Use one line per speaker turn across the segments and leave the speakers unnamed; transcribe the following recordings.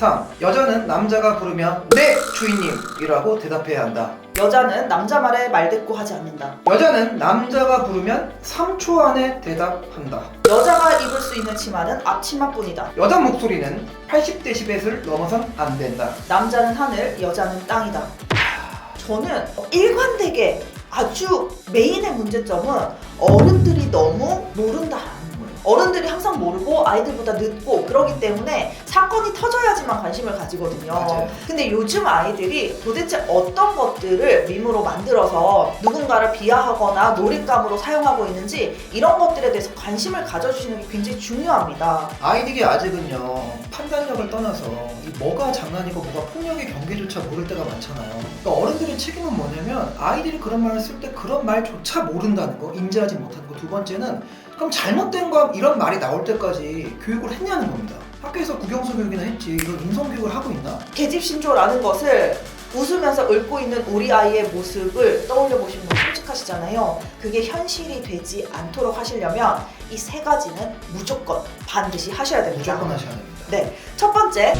3. 여자는 남자가 부르면 네 주인님 이라고 대답해야 한다.
여자는 남자 말에 말 대꾸 하지 않는다.
여자는 남자가 부르면 3초 안에 대답한다.
여자가 입을 수 있는 치마는 앞치마뿐이다.
여자 목소리는 80dB를 넘어선 안 된다.
남자는 하늘, 여자는 땅이다. 저는 일관되게 아주 메인의 문제점은 어른들이 너무 거예요. 어른들이 항상 모르고 아이들보다 늦고 그러기 때문에 사건이 터져야지만 관심을 가지거든요.
맞아요.
근데 요즘 아이들이 도대체 어떤 것들을 밈으로 만들어서 누군가를 비하하거나 놀잇감으로 사용하고 있는지 이런 것들에 대해서 관심을 가져주시는 게 굉장히 중요합니다.
아이들이 아직은요 판단력을 떠나서 이 뭐가 장난이고 뭐가 폭력의 경계조차 모를 때가 많잖아요. 그러니까 어른들의 책임은 뭐냐면 아이들이 그런 말을 쓸 때 그런 말조차 모른다는 거, 인지하지 못하는 거. 두 번째는 그럼 잘못된 거 이런 말이 나올 때까지 교육을 했냐는 겁니다. 학교에서 국영수 교육이나 했지 이런 인성 교육을 하고 있나?
계집신조라는 것을 웃으면서 읊고 있는 우리 아이의 모습을 떠올려 보시면 솔직하시잖아요. 그게 현실이 되지 않도록 하시려면 이 세 가지는 무조건 반드시 하셔야 됩니다.
무조건 하셔야 됩니다.
네. 첫 번째,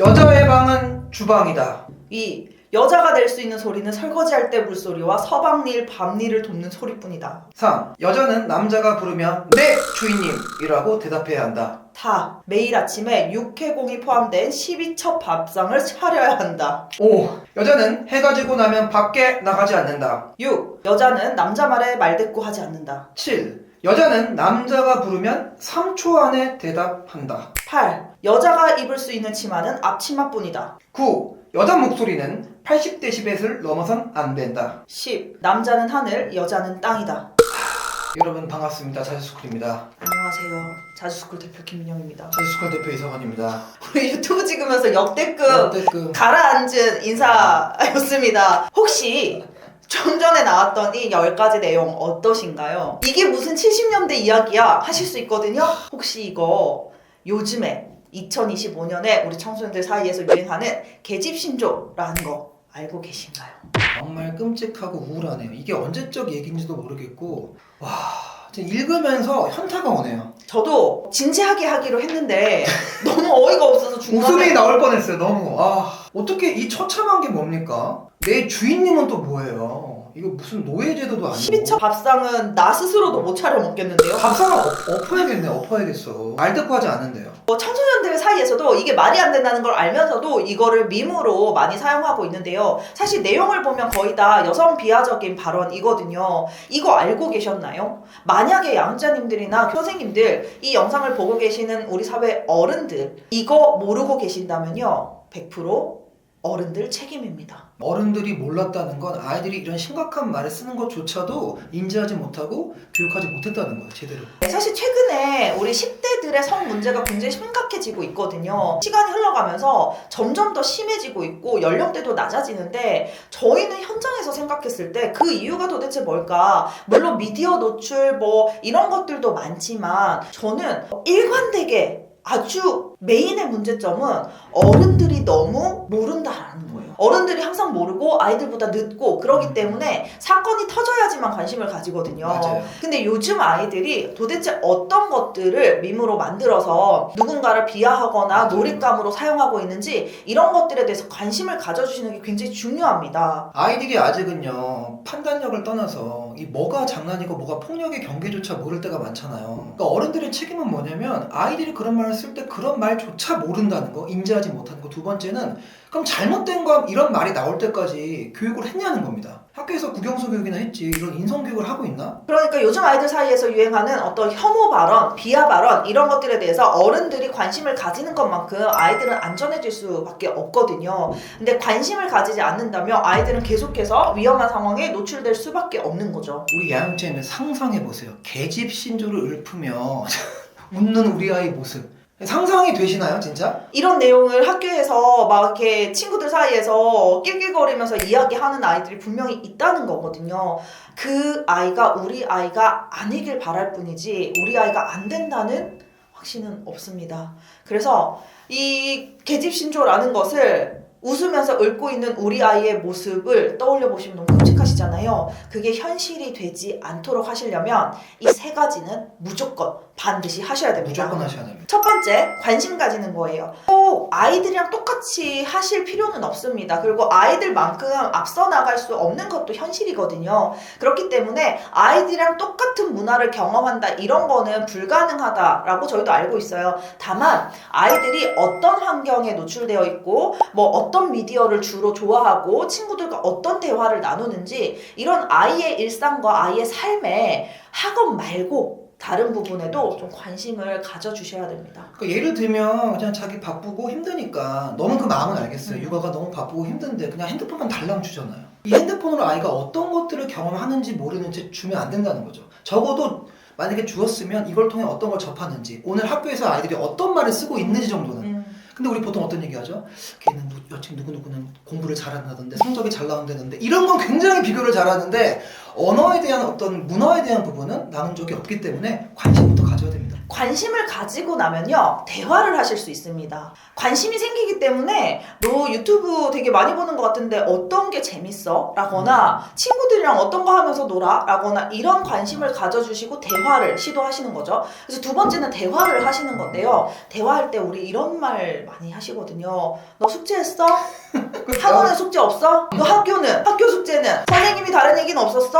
여자의 방은 주방이다.
이 여자가 낼 수 있는 소리는 설거지할 때 물소리와 서방일, 밤일을 돕는 소리뿐이다.
3. 여자는 남자가 부르면 네 주인님이라고 대답해야 한다.
타. 매일 아침에 육해공이 포함된 12첩 밥상을 차려야 한다.
5. 여자는 해가 지고 나면 밖에 나가지 않는다.
6. 여자는 남자 말에 말대꾸 하지 않는다.
7. 여자는 남자가 부르면 3초 안에 대답한다.
8. 여자가 입을 수 있는 치마는 앞치마뿐이다.
9. 여자 목소리는 80dB를 넘어선 안 된다.
10. 남자는 하늘, 여자는 땅이다.
여러분 반갑습니다. 자주스쿨입니다.
안녕하세요. 자주스쿨 대표 김민영입니다.
자주스쿨 대표 이성원입니다.
우리 유튜브 찍으면서 역대급
역대급
가라앉은 인사였습니다. 혹시 좀 전에 나왔던 이 10가지 내용 어떠신가요? 이게 무슨 70년대 이야기야 하실 수 있거든요. 혹시 이거 요즘에 2025년에 우리 청소년들 사이에서 유행하는 계집신조라는 거 알고 계신가요?
정말 끔찍하고 우울하네요. 이게 언제적 얘기인지도 모르겠고 와 읽으면서 현타가 오네요.
저도 진지하게 하기로 했는데 너무 어이가 없어서 중간에
웃음이 나올 뻔했어요. 너무 아 어떻게 이 처참한 게 뭡니까? 내 주인님은 또 뭐예요? 이거 무슨 노예 제도도 아니고
12첩 밥상은 나 스스로도 못 차려 먹겠는데요.
밥상을 엎- 엎어야겠네 엎어야겠어 말 듣고 하지 않는데요
뭐 청소년들 사이에서도 이게 말이 안 된다는 걸 알면서도 이거를 밈으로 많이 사용하고 있는데요. 사실 내용을 보면 거의 다 여성 비하적인 발언이거든요. 이거 알고 계셨나요? 만약에 양자님들이나 선생님들 이 영상을 보고 계시는 우리 사회 어른들 이거 모르고 계신다면요. 100% 어른들 책임입니다.
어른들이 몰랐다는 건 아이들이 이런 심각한 말을 쓰는 것조차도 인지하지 못하고 교육하지 못했다는 거예요 제대로
네, 사실 최근에 우리 10대들의 성 문제가 굉장히 심각해지고 있거든요. 시간이 흘러가면서 점점 더 심해지고 있고 연령대도 낮아지는데 저희는 현장에서 생각했을 때 그 이유가 도대체 뭘까? 물론 미디어 노출 뭐 이런 것들도 많지만 저는 일관되게 아주 메인의 문제점은 어른들이 너무 모른다라는 거예요. 어른들이 항상 모르고 아이들보다 늦고 그러기 때문에 사건이 터져야지만 관심을 가지거든요.
맞아요.
근데 요즘 아이들이 도대체 어떤 것들을 밈으로 만들어서 누군가를 비하하거나. 놀잇감으로 사용하고 있는지 이런 것들에 대해서 관심을 가져주시는 게 굉장히 중요합니다.
아이들이 아직은요 판단력을 떠나서 이 뭐가 장난이고 뭐가 폭력의 경계조차 모를 때가 많잖아요. 그러니까 어른들의 책임은 뭐냐면 아이들이 그런 말을 쓸 때 그런 말조차 모른다는 거 인지하지 못하는 거. 두 번째는 그럼 잘못된 거 이런 말이 나올 때까지 교육을 했냐는 겁니다 학교에서 국영수 교육이나 했지 이런 인성 교육을 하고 있나?
그러니까 요즘 아이들 사이에서 유행하는 어떤 혐오 발언, 비하 발언 이런 것들에 대해서 어른들이 관심을 가지는 것만큼 아이들은 안전해질 수밖에 없거든요. 근데 관심을 가지지 않는다면 아이들은 계속해서 위험한 상황에 노출될 수밖에 없는 거죠.
우리 야영쌤을 상상해 보세요. 계집 신조를 읊으며 웃는 우리 아이 모습 상상이 되시나요, 진짜?
이런 내용을 학교에서 막 이렇게 친구들 사이에서 낄낄거리면서 이야기하는 아이들이 분명히 있다는 거거든요. 그 아이가 우리 아이가 아니길 바랄 뿐이지 우리 아이가 안 된다는 확신은 없습니다. 그래서 이 계집신조라는 것을 웃으면서 읊고 있는 우리 아이의 모습을 떠올려 보시면 너무. 생각하시잖아요. 그게 현실이 되지 않도록 하시려면 이 세 가지는 무조건 반드시 하셔야 됩니다.
무조건 하셔야 됩니다.
첫 번째, 관심 가지는 거예요. 꼭 아이들이랑 똑같이 하실 필요는 없습니다. 그리고 아이들만큼 앞서 나갈 수 없는 것도 현실이거든요. 그렇기 때문에 아이들이랑 똑같은 문화를 경험한다, 이런 거는 불가능하다라고 저희도 알고 있어요. 다만, 아이들이 어떤 환경에 노출되어 있고, 뭐 어떤 미디어를 주로 좋아하고, 친구들과 어떤 대화를 나누는지, 이런 아이의 일상과 아이의 삶에 학업 말고 다른 부분에도 좀 관심을 가져주셔야 됩니다.
그러니까 예를 들면 그냥 자기 바쁘고 힘드니까 너무 그 마음은 알겠어요.
음.
육아가 너무 바쁘고 힘든데 그냥 핸드폰만 달랑 주잖아요. 이 핸드폰으로 아이가 어떤 것들을 경험하는지 모르는지 주면 안 된다는 거죠. 적어도 만약에 주었으면 이걸 통해 어떤 걸 접하는지 오늘 학교에서 아이들이 어떤 말을 쓰고 있는지 정도는
음.
근데 우리 보통 어떤 얘기 하죠? 걔는 누, 여친 누구누구는 공부를 잘한다던데 성적이 잘 나온다는데 이런 건 굉장히 비교를 잘하는데 언어에 대한 어떤 문화에 대한 부분은 나눈 적이 없기 때문에 관심부터 가져야 됩니다.
관심을 가지고 나면요 대화를 하실 수 있습니다. 관심이 생기기 때문에 너 유튜브 되게 많이 보는 것 같은데 어떤 게 재밌어? 라거나 친구들이랑 어떤 거 하면서 놀아? 라거나 이런 관심을 가져주시고 대화를 시도하시는 거죠. 그래서 두 번째는 대화를 하시는 건데요. 대화할 때 우리 이런 말 많이 하시거든요. 너 숙제했어? 학원에 숙제 없어? 너 학교는? 학교 숙제는? 선생님이 다른 얘기는 없었어?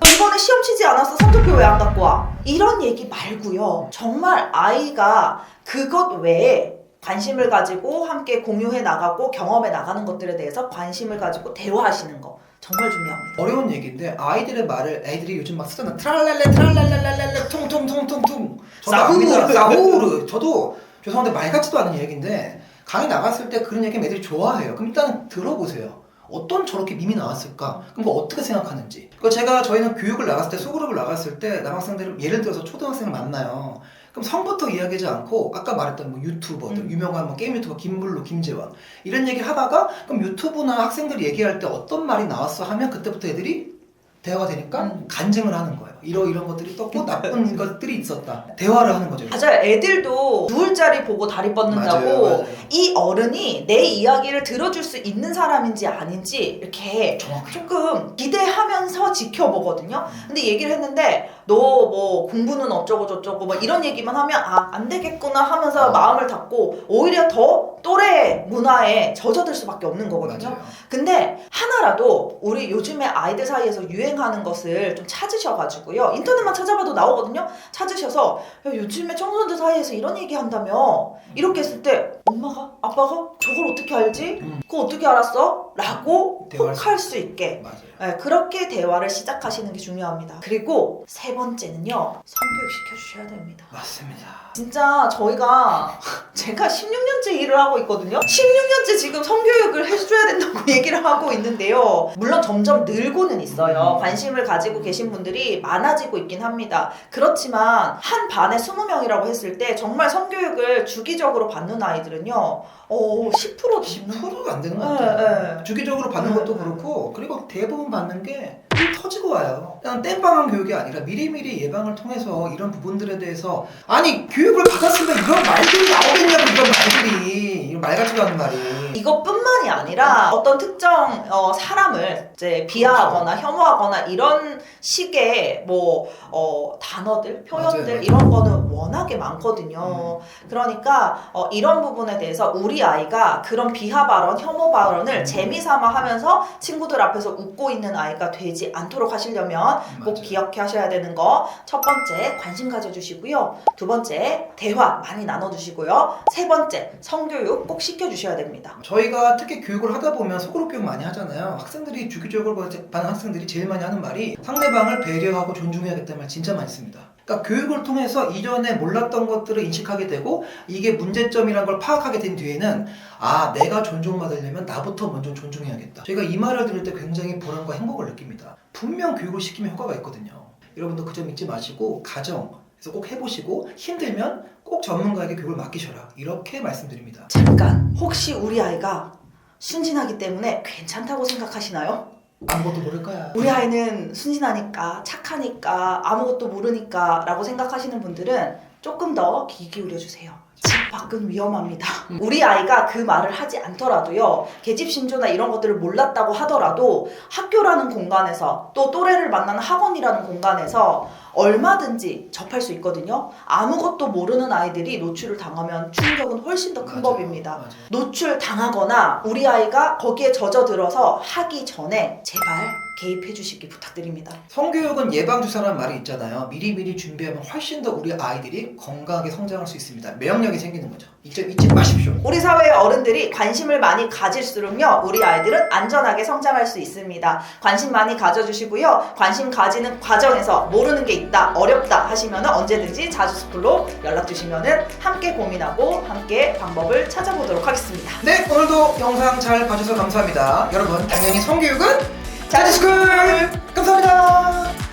너 이번에 시험 치지 않았어? 성적표 왜 안 갖고 와? 이런 얘기 말고요. 정말 아이가 그것 외에 관심을 가지고 함께 공유해 나가고 경험해 나가는 것들에 대해서 관심을 가지고 대화하시는 거 정말 중요합니다.
어려운 얘기인데 아이들의 말을 애들이 요즘 막 쓰잖아 트랄랄레 트랄랄랄랄레 퉁퉁퉁퉁퉁 저도
사후르.
압니다 사후르 저도 죄송한데 말 같지도 않은 얘기인데 강의 나갔을 때 그런 얘기면 애들이 좋아해요 그럼 일단 들어보세요 어떤 저렇게 밈이 나왔을까 그럼 그거 어떻게 생각하는지 그 제가 저희는 교육을 나갔을 때 소그룹을 나갔을 때 남학생들을 예를 들어서 초등학생을 만나요 그럼 성부터 이야기하지 않고 아까 말했던 뭐 유튜버들
음.
유명한 뭐 게임 유튜버 김블루 김재원 이런 얘기 하다가 그럼 유튜브나 학생들이 얘기할 때 어떤 말이 나왔어 하면 그때부터 애들이 대화가 되니까
음.
간증을 하는 거예요. 이러 이런 것들이 떴고 나쁜 것들이 있었다. 대화를 하는 거죠.
맞아요. 애들도 누울 자리 보고 다리 뻗는다고
맞아요, 맞아요.
이 어른이 내 이야기를 들어줄 수 있는 사람인지 아닌지 이렇게
정확해요.
조금 기대하면서 지켜보거든요.
음.
근데 얘기를 했는데 너 뭐 공부는 어쩌고 저쩌고 뭐 이런 얘기만 하면 아 안 되겠구나 하면서
어.
마음을 닫고 오히려 더 또래 문화에 젖어들 수밖에 없는 거거든요.
맞아요.
근데 하나라도 우리 요즘에 아이들 사이에서 유행하는 것을 좀 찾으셔가지고 요. 인터넷만 찾아봐도 나오거든요. 찾으셔서 야, 요즘에 청소년들 사이에서 이런 얘기 한다며 이렇게 했을 때 엄마가 아빠가 저걸 어떻게 알지?
음.
그거 어떻게 알았어? 라고
대화할
혹할 수 있게
맞아요.
네, 그렇게 대화를 시작하시는 게 중요합니다. 그리고 세 번째는요. 성교육 시켜주셔야 됩니다.
맞습니다.
진짜 저희가 제가 16년째 일을 하고 있거든요. 16년째 지금 성교육을 해줘야 얘기를 하고 있는데요. 물론 점점 늘고는 있어요.
음.
관심을 가지고 계신 분들이 많아지고 있긴 합니다. 그렇지만 한 반에 20명이라고 했을 때 정말 성교육을 주기적으로 받는 아이들은요. 어, 10%도
10%가 안 되는 것
네,
같아요.
네.
주기적으로 받는
네,
것도
네.
그렇고 그리고 대부분 받는 게좀 터지고 와요. 그냥 땜빵한 교육이 아니라 미리미리 예방을 통해서 이런 부분들에 대해서 아니 교육을 받았으면 이런 말들이 나오겠냐고 이런 말들이 말 같지도 않은 말이
이것뿐만이 아니라 어떤 특정 어, 사람을 이제 비하하거나 혐오하거나 이런 식의 뭐 어, 단어들, 표현들
맞아요, 맞아요.
이런 거는 워낙에 많거든요. 그러니까 어, 이런 부분에 대해서 우리 아이가 그런 비하 발언, 혐오 발언을
음.
재미삼아 하면서 친구들 앞에서 웃고 있는 아이가 되지 않도록 하시려면 꼭
맞아요.
기억해 하셔야 되는 거 첫 번째 관심 가져주시고요. 두 번째 대화 많이 나눠주시고요. 세 번째 성교육 꼭 시켜주셔야 됩니다.
저희가 특히 교육을 하다 보면 소그룹 교육 많이 하잖아요. 학생들이 주기적으로 받는 학생들이 제일 많이 하는 말이 상대방을 배려하고 존중해야겠다는 말 진짜 많이 씁니다. 그러니까 교육을 통해서 이전에 몰랐던 것들을 인식하게 되고 이게 문제점이란 걸 파악하게 된 뒤에는 아 내가 존중받으려면 나부터 먼저 존중해야겠다. 저희가 이 말을 들을 때 굉장히 보람과 행복을 느낍니다. 분명 교육을 시키면 효과가 있거든요. 여러분도 그 점 잊지 마시고 가정 에서 꼭 해보시고 힘들면 꼭 전문가에게 교육을 맡기셔라 이렇게 말씀드립니다.
잠깐 혹시 우리 아이가 순진하기 때문에 괜찮다고 생각하시나요?
아무것도 모를 거야.
우리 아이는 순진하니까 착하니까 아무것도 모르니까 라고 생각하시는 분들은 조금 더 귀 기울여 주세요. 집 밖은 위험합니다. 우리 아이가 그 말을 하지 않더라도요, 계집신조나 이런 것들을 몰랐다고 하더라도 학교라는 공간에서 또 또래를 만나는 학원이라는 공간에서 얼마든지 접할 수 있거든요. 아무것도 모르는 아이들이 노출을 당하면 충격은 훨씬 더 큰. 법입니다.
맞아요.
노출 당하거나 우리 아이가 거기에 젖어들어서 하기 전에 제발 개입해 주시기 부탁드립니다.
성교육은 예방주사라는 말이 있잖아요. 미리미리 준비하면 훨씬 더 우리 아이들이 건강하게 성장할 수 있습니다. 면역력이 생기는 거죠. 잊지, 잊지 마십시오.
우리 사회의 어른들이 관심을 많이 가질수록요, 우리 아이들은 안전하게 성장할 수 있습니다. 관심 많이 가져주시고요, 관심 가지는 과정에서 모르는 게 있다, 어렵다 하시면 언제든지 자주스쿨로 연락 주시면 함께 고민하고 함께 방법을 찾아보도록 하겠습니다.
네, 오늘도 영상 잘 봐주셔서 감사합니다. 여러분, 당연히 성교육은 자주스쿨! 감사합니다.